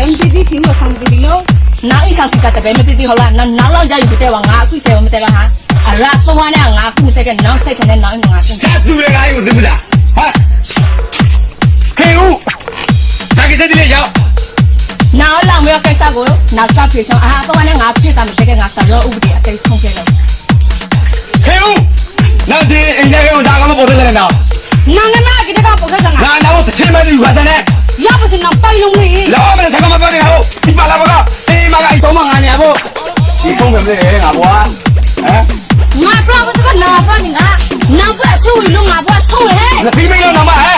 ပဲမသိသိခင်ကိုဆောင်ပြီးလို့နောက်အိဆောင်စီကတပဲမသိသိဟုတ်လားနောက်နောက်လောက်ရယူတဲ့ဝါငါအခုဆယ်ဝမတက်လားဟာအရာသွားနဲ့ငါအခုဆက်ကနောက်ဆက်ကနဲ့နောက်ငါဆက်ကဇာသူရဲ့ဂိုင်းကိုသိမလားဟာခေဦးဇာကိစတဲ့လေရောက်နောက်လောက်မရကိစ္စကိုနောက်ကြပြေဆောင်အာသွားနဲ့ငါဖြစ်တာမဆက်ကငါဆော်ရောဥပဒေအသိဆုံးခဲ့လို့ခေဦးနောက်ဒီအိမ်ထဲကိုဇာကမပေါ်ထွက်ကြတယ်နော်နာနာကိတကပေါ်ထွက်ကြတာနာနာကိုသတိမဲ့ယူပါစမ်းနဲ့ ရပါစင်တော့ပိုင်လုံးလေးလောမင်းစကားမပြောနေဟုတ်ဒီပါလာပါကအေးမကအိမ်တော်မငါနေဟုတ်ဒီဆုံးမယ်လေငါဘွားဟမ်ငါပြောပါစကနာပါနေငါနာပွက်ဆူလုံးငါဘွားဆုံးလေလက်ပြီးမရနာမဟဲ့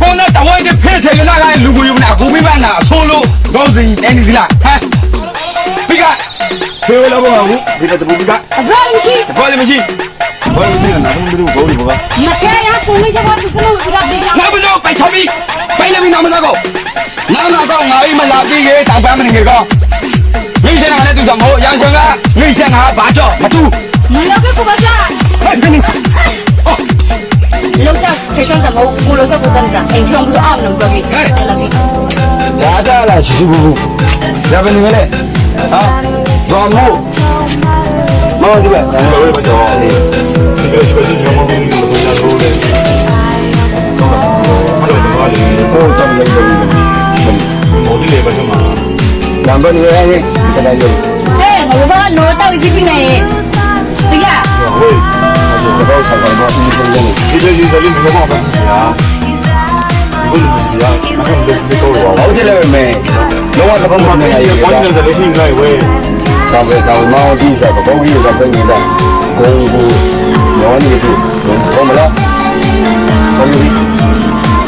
ဟိုနဲ့တဝိုင်းတဲ့ဖေးထဲကလာလိုက်လူကိုယူနာကိုမိမနာဆိုးလို့တော့စင်တိုင်းဒီလားဟမ်ပြီးကဖေးလာပါဘူးဒီတဲ့ဘူပြီးကအဘရမရှိအဘရမရှိ ဖုန်းလေးချက်ပါသူကလို့ပြပေးချောင်းငါမလို့ပိုက်ချမီပိုက်လည်းမနာမစားကောနာနာကောငါအိမ်မလာပြီးရဲ့တောင်ပန်းမနေကောမိရှင်ကလည်းသူဆောင်မို့ရန်ရှင်ကမိရှင်ကဘာကြောမတူမလောက်ပဲကိုပါစားဟဲ့ဒီနေ့ ဟုတ်ဒီပဲဒါလည်းပဲတော့ဒီကရှိပဲရှိမှာမဟုတ်ဘူးလို့ပြောလို့ရတယ်ဟုတ်တယ်ဘာလဲဟုတ်တယ်လည်းပဲမော်ဒီလေးပဲကျွန်မနံပါတ်ရေးရေးတကယ်လို့ဟဲ့ငါဘာနိုးတော့စီးပြီးနေတိရဝေးအဲ့ဒါတော့ဆက်ပါတော့ဒီလိုလေးဒီလိုကြီးစလေးမဟုတ်ပါဘူးဗျာဒီလိုကြီးကအခုဒီလိုပြောတော့ဟုတ်တယ်လည်းမယ်လောကသဘောမှမရဘူးဘာလို့လဲလို့ဟိမလိုက်ဝေး ဆောင်ပြီးစားပုံကြီးစားပုံကြီးစားဂုံကိုရောင်းနေပြီဘုံမလားဘုံကြီး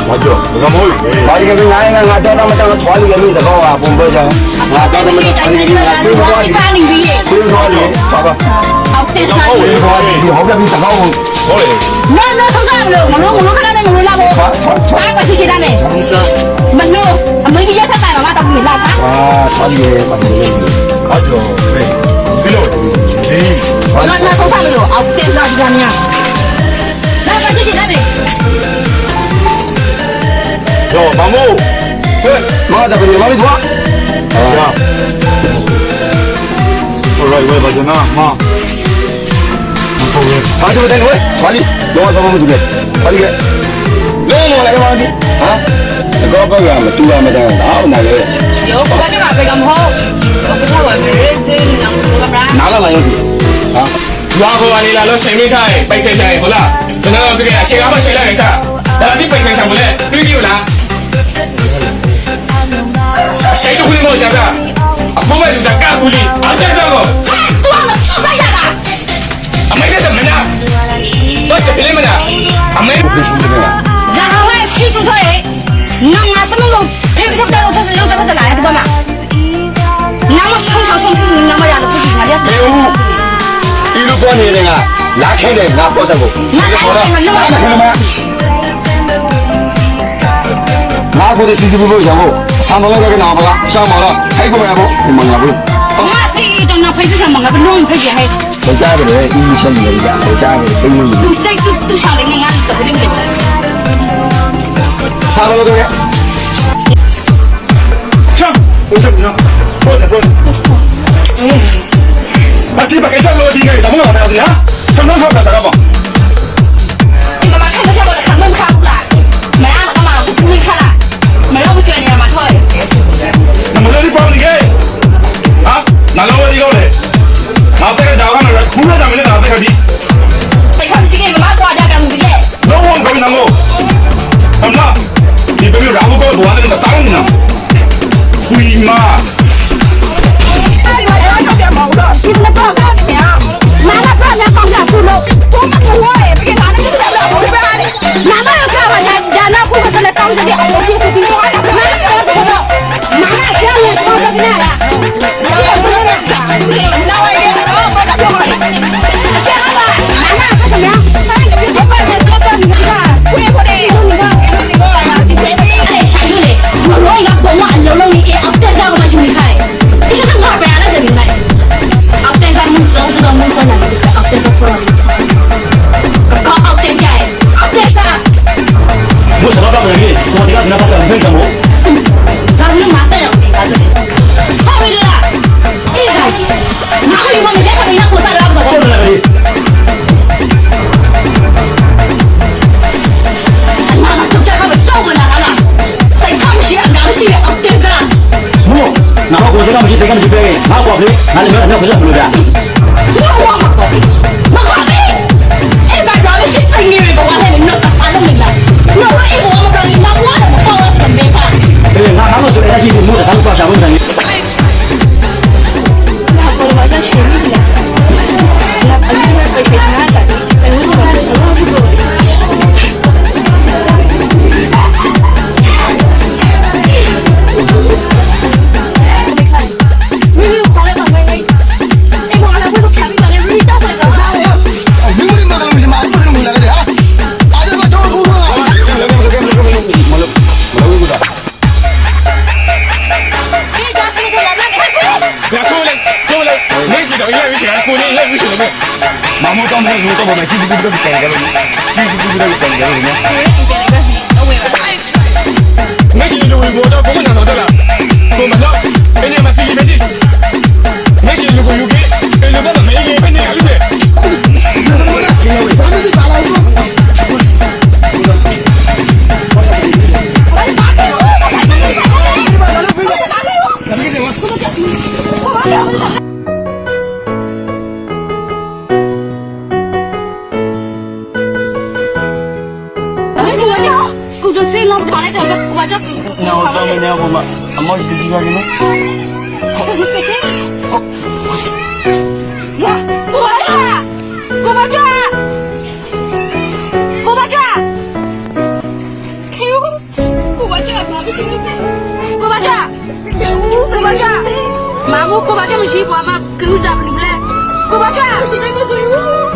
ဘာကြောင့်ငါမို့ဘာကြီးကနိုင်ငါတော့တော့မတောင်းသွားလိမ့်မယ်သဘောကဘုံပေါ်ဆောင်ငါတော့တော့မတောင်းဘူးငါဆူသွားလိမ့်မယ်ဆူသွားလိမ့်ပါပါအောက်တက်စားလိမ့်ဒီဟောပြပြီးစကားကိုဟုတ်လေနော်နော်ထုတ်ကြမလို့မလို့မလို့ခဏနဲ့ငွေလာဖို့ဘာဘာချစ်ချစ်သားမယ်မလို့အမေကြီးရက်ထက် Mamo. Hey, ma za kuni mami kwa. Ya. Alright, wait, bajana, ma. Ba se bajana, wait. Bali, lo wa sama mutule. Bali ke. Le lo la ke mami. Ha? Se ko ko ga ma tu ga ma da na na le. Yo, ko ga ma pe ga mo. Ko ko ga me re se na ko ga bra. Na la la yo. Ha? ဝါကောကနေလာလို့ရှင်မိထားရင်ပိုက်ဆက်ချင်ဟုတ်လားကျွန်တော်တို့ကအချိန်အားမရှိလိုက်ခဲ့တာဒါတိပိုက်ဆက်ချင်မလဲ 我想干，啊，不买就想干不离，啊，干这个。多了，快点的。啊，没得怎么的，我是别么的，啊，没。我跟兄弟们。然后我去修车人，那我怎么弄？配不上带我车子，用什么子来的嘛？那么凶手凶手，那么让的不行啊，没有。一路过年的啊，拿开的，拿包上过。拿开的，拿开的吗？拿开的，辛辛苦苦养活。三毛六块给拿回来，下毛了，还有个买不？你们拿不？我第一等那拍子上忙个，不弄拍子还。我家里的一千多一点，我家里的没有。都晒都都上来，你俺都不领的。三毛六块。上，我上不上？过来过来。哎。把地把给上了，地给，咱们干啥子呀？上哪上干啥吧？ လာကောင်းဒီကောင်းလေငါတက်ကကြောက်ကနေခူးရကြမလဲငါတက်ခဒီတိတ်ခမ်းရှိနေမမကွာကြကံဘူးလေလုံးဝကောင်းနေငိုအမလားဒီပေမျိုးရာဘူးကောဘဝနဲ့တောင်းနေတာခွီမာ妈妈要干嘛？咱咱那裤子咱那当着的，我就是比我还难。 내가 무시 내가 무시 배에 마고 앞에 나는 몇 명을 그저 부르다 叫一个人去，姑娘一个人去的。妈妈，当面说，当面，妻子，妻子都别讲了，妻子，妻子都别讲了，听见没？别讲了，我也不讲。没事，你留微博，叫姑娘到这来，我们家。Non mais nerveux, moi. Ah, moi je désigne allumer. Kau baca mesti buat mak kau zaman ni bela. Kau baca mesti dengan tuh.